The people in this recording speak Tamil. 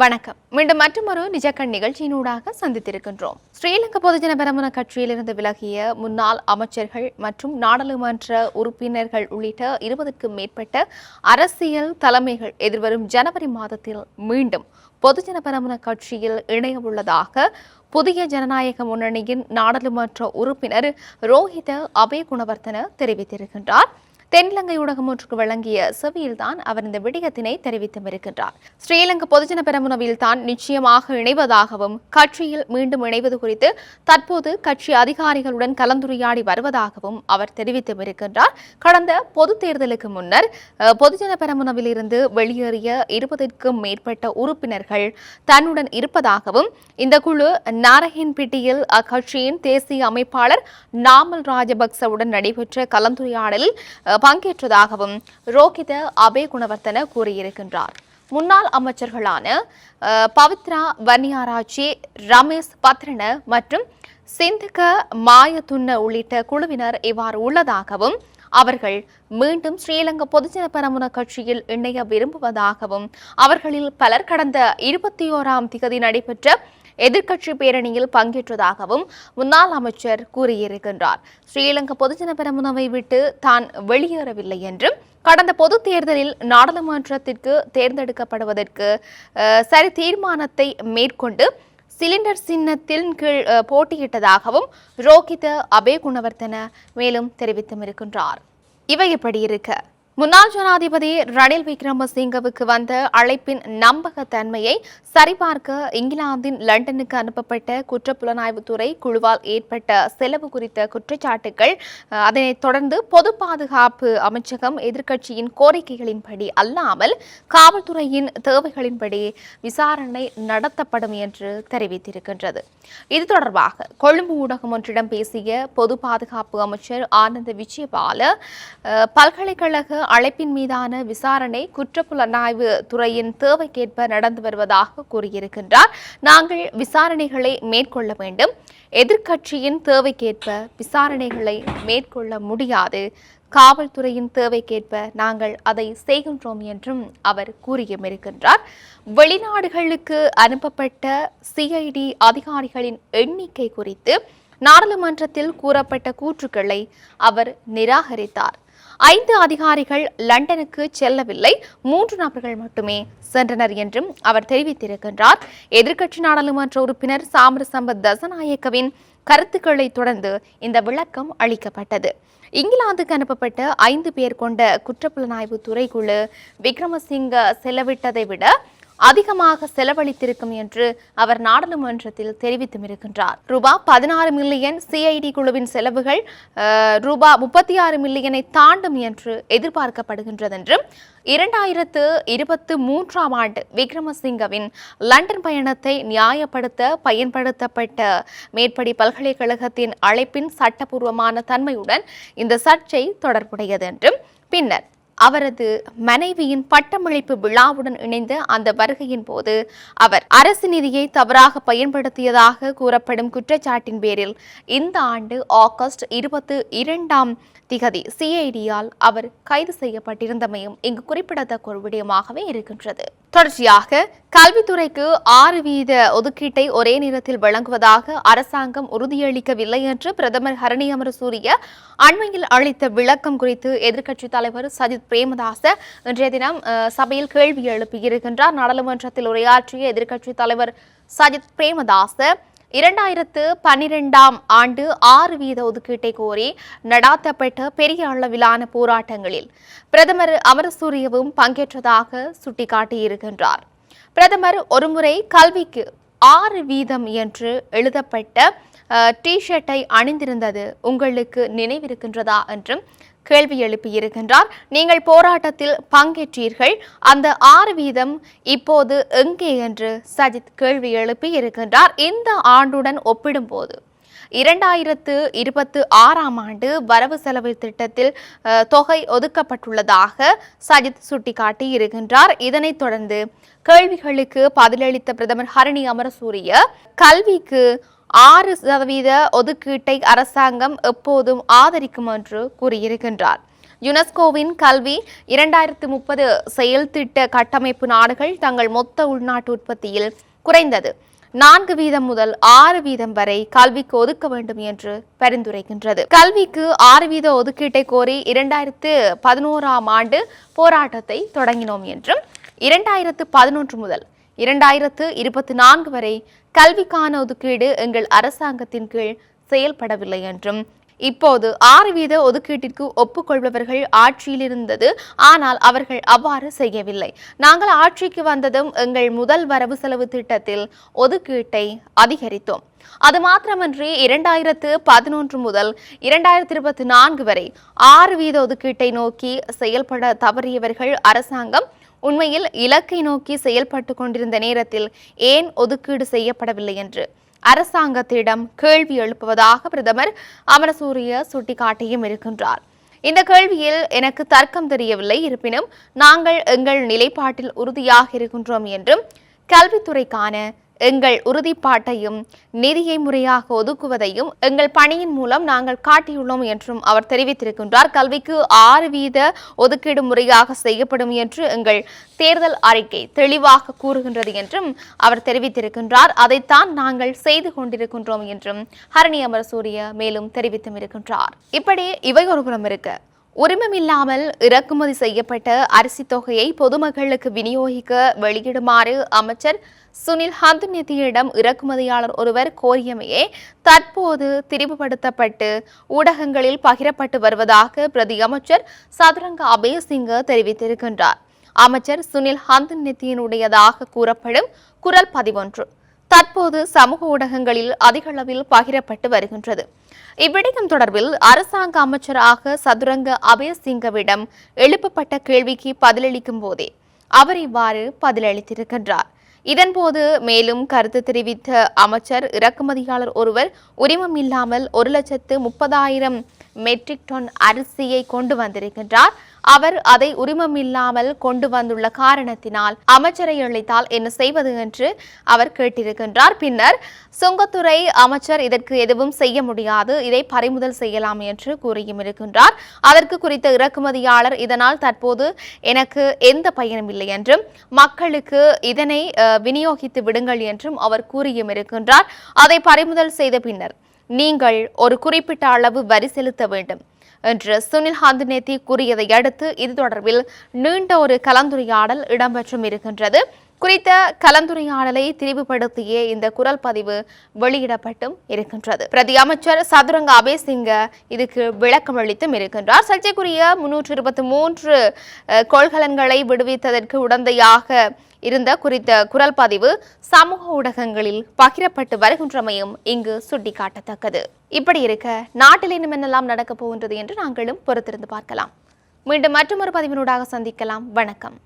வணக்கம். மீண்டும் மற்றொரு நிஜக்கண் நிகழ்ச்சியினூடாக சந்தித்திருக்கின்றோம். ஸ்ரீலங்கா பொதுஜன பெரமுன கட்சியிலிருந்து விலகிய முன்னாள் அமைச்சர்கள் மற்றும் நாடாளுமன்ற உறுப்பினர்கள் உள்ளிட்ட இருபதுக்கும் மேற்பட்ட அரசியல் தலைமைகள் எதிர்வரும் ஜனவரி மாதத்தில் மீண்டும் பொதுஜன பெரமுன கட்சியில் இணைய உள்ளதாக புதிய ஜனநாயக முன்னணியின் நாடாளுமன்ற உறுப்பினர் ரோஹித அபய குணவர்த்தன தெரிவித்திருக்கின்றார். தென்னிலங்கை ஊடகம் ஒன்றுக்கு வழங்கிய செவியில்தான் அவர் இந்த விடயத்தினை தெரிவித்தும் இருக்கின்றார் ஸ்ரீலங்கா பொதுஜன பெரமுனவில் தான் நிச்சயமாக இணைவதாகவும் கட்சியில் மீண்டும் இணைவது குறித்து தற்போது கட்சி அதிகாரிகளுடன் கலந்துரையாடி வருவதாகவும் அவர் தெரிவித்தும் இருக்கின்றார் கடந்த பொது தேர்தலுக்கு முன்னர் பொதுஜன பெரமுனவில் இருந்து வெளியேறிய இருபதிற்கும் மேற்பட்ட உறுப்பினர்கள் தன்னுடன் இருப்பதாகவும் இந்த குழு நாரஹின்பிட்டியில் அக்கட்சியின் தேசிய அமைப்பாளர் நாமல் ராஜபக்சவுடன் நடைபெற்ற கலந்துரையாடலில் பங்கேற்றதாகவும் ரோகித அபே குணவர்த்தன கூறியிருக்கின்றார். முன்னாள் அமைச்சர்களான பவித்ரா வன்னியாராஜி ரமேஷ் பத்ரன மற்றும் சிந்துக மாயதுன்ன உள்ளிட்ட குழுவினர் இவ்வாறு உள்ளதாகவும் அவர்கள் மீண்டும் ஸ்ரீலங்கா பொதுஜன பெரமுன கட்சியில் இணைய விரும்புவதாகவும் அவர்களில் பலர் கடந்த இருபத்தி ஓராம் திகதி நடைபெற்ற எதிர்க்கட்சி பேரணியில் பங்கேற்றதாகவும் முன்னாள் அமைச்சர் கூறியிருக்கின்றார். ஸ்ரீலங்கா பொதுஜன பெரமுனவை விட்டு தான் வெளியேறவில்லை என்றும் கடந்த பொது தேர்தலில் நாடாளுமன்றத்திற்கு தேர்ந்தெடுக்கப்படுவதற்கு சரி தீர்மானத்தை மேற்கொண்டு சிலிண்டர் சின்னத்தின் கீழ் போட்டியிட்டதாகவும் ரோஹித அபே குணவர்த்தன மேலும் தெரிவித்தும் இருக்கின்றார். இவை எப்படி இருக்க. முன்னாள் ஜனாதிபதி ரணில் விக்ரமசிங்கவுக்கு வந்த அழைப்பின் நம்பகத்தன்மையை சரிபார்க்க இங்கிலாந்தின் லண்டனுக்கு அனுப்பப்பட்ட குற்றப்புலனாய்வுத்துறை குழுவால் ஏற்பட்ட செலவு குறித்த குற்றச்சாட்டுகள் அதனைத் தொடர்ந்து பொது பாதுகாப்பு அமைச்சகம் எதிர்க்கட்சியின் கோரிக்கைகளின்படி அல்லாமல் காவல்துறையின் தேவைகளின்படி விசாரணை நடத்தப்படும் என்று தெரிவித்திருக்கின்றது. இது தொடர்பாக கொழும்பு ஊடகம் ஒன்றிடம் பேசிய பொது பாதுகாப்பு அமைச்சர் ஆனந்த விஜயபால பல்கலைக்கழக அழைப்பின் மீதான விசாரணை குற்றப்புலனாய்வு துறையின் தேவைக்கேற்ப நடந்து வருவதாக கூறியிருக்கின்றார். நாங்கள் விசாரணைகளை மேற்கொள்ள வேண்டும். எதிர்க்கட்சியின் தேவைக்கேற்ப விசாரணைகளை மேற்கொள்ள முடியாது. காவல்துறையின் தேவைக்கேற்ப நாங்கள் அதை செய்கின்றோம் என்றும் அவர் கூறியும் இருக்கின்றார் வெளிநாடுகளுக்கு அனுப்பப்பட்ட சிஐடி அதிகாரிகளின் எண்ணிக்கை குறித்து நாடாளுமன்றத்தில் கூறப்பட்ட கூற்றுக்களை அவர் நிராகரித்தார். ஐந்து அதிகாரிகள் லண்டனுக்கு செல்லவில்லை. மூன்று நபர்கள் மட்டுமே சென்றனர் என்றும் அவர் தெரிவித்திருக்கின்றார். எதிர்க்கட்சி நாடாளுமன்ற உறுப்பினர் சாமரசம்பத் தசநாயக்கவின் கருத்துக்களை தொடர்ந்து இந்த விளக்கம் அளிக்கப்பட்டது. இங்கிலாந்துக்கு அனுப்பப்பட்ட ஐந்து பேர் கொண்ட குற்றப்புலனாய்வு துறைக்குழு விக்ரமசிங்க செலவிட்டதை விட அதிகமாக செலவழித்திருக்கும் என்று அவர் நாடாளுமன்றத்தில் தெரிவித்தும் இருக்கின்றார். ரூபா பதினாறு மில்லியன் சிஐடி குழுவின் செலவுகள் ரூபா முப்பத்தி ஆறு மில்லியனை தாண்டும் என்று எதிர்பார்க்கப்படுகின்றது என்றும் இரண்டாயிரத்து இருபத்து மூன்றாம் ஆண்டு விக்ரமசிங்கவின் லண்டன் பயணத்தை நியாயப்படுத்த பயன்படுத்தப்பட்ட மேற்படி பல்கலைக்கழகத்தின் அழைப்பின் சட்டபூர்வமான தன்மையுடன் இந்த சர்ச்சை தொடர்புடையது என்றும் பின்னர் அவரது மனைவியின் பட்டமளிப்பு விழாவுடன் இணைந்த அந்த வருகையின் போது அவர் அரசு நிதியை தவறாக பயன்படுத்தியதாக கூறப்படும் குற்றச்சாட்டின் பேரில் இந்த ஆண்டு ஆகஸ்ட் இருபத்தி இரண்டாம் திகதி சிஐடியால் அவர் கைது செய்யப்பட்டிருந்தமையும் இங்கு குறிப்பிடத்தக்க ஒரு விடயமாகவே இருக்கின்றது. தொடர்ச்சியாக கல்வித்துறைக்கு ஆறு வீத ஒதுக்கீட்டை ஒரே நேரத்தில் வழங்குவதாக அரசாங்கம் உறுதியளிக்கவில்லை என்று பிரதமர் ஹரணி அமரசூரிய அண்மையில் அளித்த விளக்கம் குறித்து எதிர்க்கட்சித் தலைவர் சஜித் பிரேமதாச இன்றைய தினம் சபையில் கேள்வி எழுப்பியிருக்கின்றார் நாடாளுமன்றத்தில் உரையாற்றிய எதிர்க்கட்சித் தலைவர் சஜித் பிரேமதாச இரண்டாயிரத்து பன்னிரெண்டாம் ஆண்டு ஆறு வீத ஒதுக்கீட்டை கோரி நடாத்தப்பட்ட பெரிய அளவிலான போராட்டங்களில் பிரதமர் அமரசூரியவும் பங்கேற்றதாக சுட்டிக்காட்டியிருக்கின்றார். பிரதமர் ஒருமுறை கல்விக்கு ஆறு வீதம் என்று எழுதப்பட்ட டி ஷர்ட்டை அணிந்திருந்தது உங்களுக்கு நினைவிருக்கின்றதா என்றும் கேள்வி எழுப்பியிருக்கின்றார் நீங்கள் போராட்டத்தில் பங்கேற்றீர்கள். அந்த ஆறு வீதம் இப்போது எங்கே என்று சஜித் கேள்வி எழுப்பி இருக்கின்றார். இந்த ஆண்டுடன் ஒப்பிடும்போது இரண்டாயிரத்து இருபத்து ஆறாம் ஆண்டு வரவு செலவு திட்டத்தில் தொகை ஒதுக்கப்பட்டுள்ளதாக சஜித் சுட்டிக்காட்டி இருக்கின்றார். இதனைத் தொடர்ந்து கேள்விகளுக்கு பதிலளித்த பிரதமர் ஹரணி அமரசூரிய கல்விக்கு ஆறு சதவீத ஒதுக்கீட்டை அரசாங்கம் எப்போதும் ஆதரிக்கும் என்று கூறியிருக்கின்றார். யுனெஸ்கோவின் கல்வி இரண்டாயிரத்து முப்பது செயல் திட்ட கட்டமைப்பு நாடுகள் தங்கள் மொத்த உள்நாட்டு உற்பத்தியில் குறைந்தது. நான்கு வீதம் முதல் ஆறு வீதம் வரை கல்விக்கு ஒதுக்க வேண்டும் என்று பரிந்துரைக்கின்றது. கல்விக்கு ஆறு வீத ஒதுக்கீட்டை கோரி இரண்டாயிரத்து பதினோராம் ஆண்டு போராட்டத்தை தொடங்கினோம் என்றும் இரண்டாயிரத்து பதினொன்று முதல் இரண்டாயிரத்து இருபத்தி நான்கு வரை கல்விக்கான ஒதுக்கீடு எங்கள் அரசாங்கத்தின் கீழ் செயல்படவில்லை என்றும் இப்போது ஆறு வீத ஒதுக்கீட்டிற்கு ஒப்புக்கொள்பவர்கள் ஆட்சியில் இருந்தது ஆனால் அவர்கள் அவ்வாறு செய்யவில்லை. நாங்கள் ஆட்சிக்கு வந்ததும் எங்கள் முதல் வரவு செலவு திட்டத்தில் ஒதுக்கீட்டை அதிகரித்தோம். அது மாத்திரமன்றி இரண்டாயிரத்து பதினொன்று முதல் இரண்டாயிரத்தி இருபத்தி நான்கு வரை ஆறு வீத ஒதுக்கீட்டை நோக்கி செயல்பட தவறியவர்கள் அரசாங்கம் உண்மையில் இலக்கை நோக்கி செயல்பட்டு கொண்டிருந்த நேரத்தில் ஏன் ஒதுக்கீடு செய்யப்படவில்லை என்று அரசாங்கத்திடம் கேள்வி எழுப்புவதாக பிரதமர் அமரசூரிய சுட்டிக்காட்டியும் இருக்கின்றார். இந்த கேள்வியில் எனக்கு தர்க்கம் தெரியவில்லை. இருப்பினும் நாங்கள் எங்கள் நிலைப்பாட்டில் உறுதியாக இருக்கின்றோம் என்றும் கல்வித்துறைக்கான எங்கள் உறுதிப்பாட்டையும் நிதியை முறையாக ஒதுக்குவதையும் எங்கள் பணியின் மூலம் நாங்கள் காட்டியுள்ளோம் என்றும் அவர் தெரிவித்திருக்கின்றார். கல்விக்கு ஆறு வீத ஒதுக்கீடு முறையாக செய்யப்படும் என்று எங்கள் தேர்தல் அறிக்கை தெளிவாக கூறுகின்றது என்றும் அவர் தெரிவித்திருக்கின்றார். அதைத்தான் நாங்கள் செய்து கொண்டிருக்கின்றோம் என்றும் ஹரணி அமரசூரிய மேலும் தெரிவித்தும் இருக்கின்றார். இப்படி இவை ஒருபுறம் இருக்க. உரிமமில்லாமல் இறக்குமதி செய்யப்பட்ட அரிசி தொகையை பொதுமக்களுக்கு விநியோகிக்க வெளியிடுமாறு அமைச்சர் சுனில் ஹந்துநிதியிடம் இறக்குமதியாளர் ஒருவர் கோரியமையே தற்போது திரிவுபடுத்தப்பட்டு ஊடகங்களில் பகிரப்பட்டு வருவதாக பிரதி அமைச்சர் சதுரங்க அபயசிங்க தெரிவித்திருக்கின்றார். அமைச்சர் சுனில் ஹந்துநிதியினுடையதாக கூறப்படும் குரல் பதிவொன்று. தற்போது சமூக ஊடகங்களில் அதிகளவில் பகிரப்பட்டு வருகின்றது. இவ்விடயம் தொடர்பில் அரசாங்க அமைச்சராக சதுரங்க அபயசிங்கவிடம் எழுப்பப்பட்ட கேள்விக்கு பதிலளிக்கும் போதே அவர் இவ்வாறு பதிலளித்திருக்கின்றார். இதன்போது மேலும் கருத்து தெரிவித்த அமைச்சர் இறக்குமதியாளர் ஒருவர் உரிமம் இல்லாமல் ஒரு லட்சத்து முப்பதாயிரம் மெட்ரிக் டன் அரிசியை கொண்டு வந்திருக்கின்றார். அவர் அதை உரிமம் இல்லாமல் கொண்டு வந்துள்ள காரணத்தினால் அமைச்சரை அழைத்தால் என்ன செய்வது என்று அவர் கேட்டிருக்கின்றார். பின்னர் சுங்கத்துறை அமைச்சர் இதற்கு எதுவும் செய்ய முடியாது இதை பறிமுதல் செய்யலாம் என்று கூறியும் இருக்கின்றார். அதற்கு குறித்த இறக்குமதியாளர் இதனால் தற்போது எனக்கு எந்த பயனும் இல்லை என்றும் மக்களுக்கு இதனை விநியோகித்து விடுங்கள் என்றும் அவர் கூறியும் இருக்கின்றார். அதை பறிமுதல் செய்த பின்னர் நீங்கள் ஒரு குறிப்பிட்ட அளவு வரி செலுத்த வேண்டும் என்று சுனில் ஹாந்தினேத்தி கூறியதை அடுத்து இது தொடர்பில் நீண்ட ஒரு கலந்துரையாடல் இடம்பெற்றும் இருக்கின்றது. குறித்த கலந்துரையாடலை திரிவுபடுத்திய இந்த குரல் பதிவு வெளியிடப்பட்டும் இருக்கின்றது. பிரதி அமைச்சர் சதுரங்க அபேசிங்க இதுக்கு விளக்கம் அளித்தும் இருக்கின்றார். சர்ச்சைக்குரிய முன்னூற்று இருபத்தி மூன்று கொள்கலன்களை விடுவித்ததற்கு உடந்தையாக இருந்த குறித்த குரல் பதிவு சமூக ஊடகங்களில் பகிரப்பட்டு வருகின்றமையும் இங்கு சுட்டிக்காட்டத்தக்கது. இப்படி இருக்க நாட்டில் இன்னும் என்னெல்லாம் நடக்கப் போகின்றது என்று நாங்களும் பொறுத்திருந்து பார்க்கலாம். மீண்டும் மற்றொரு பதிவினூடாக சந்திக்கலாம். வணக்கம்.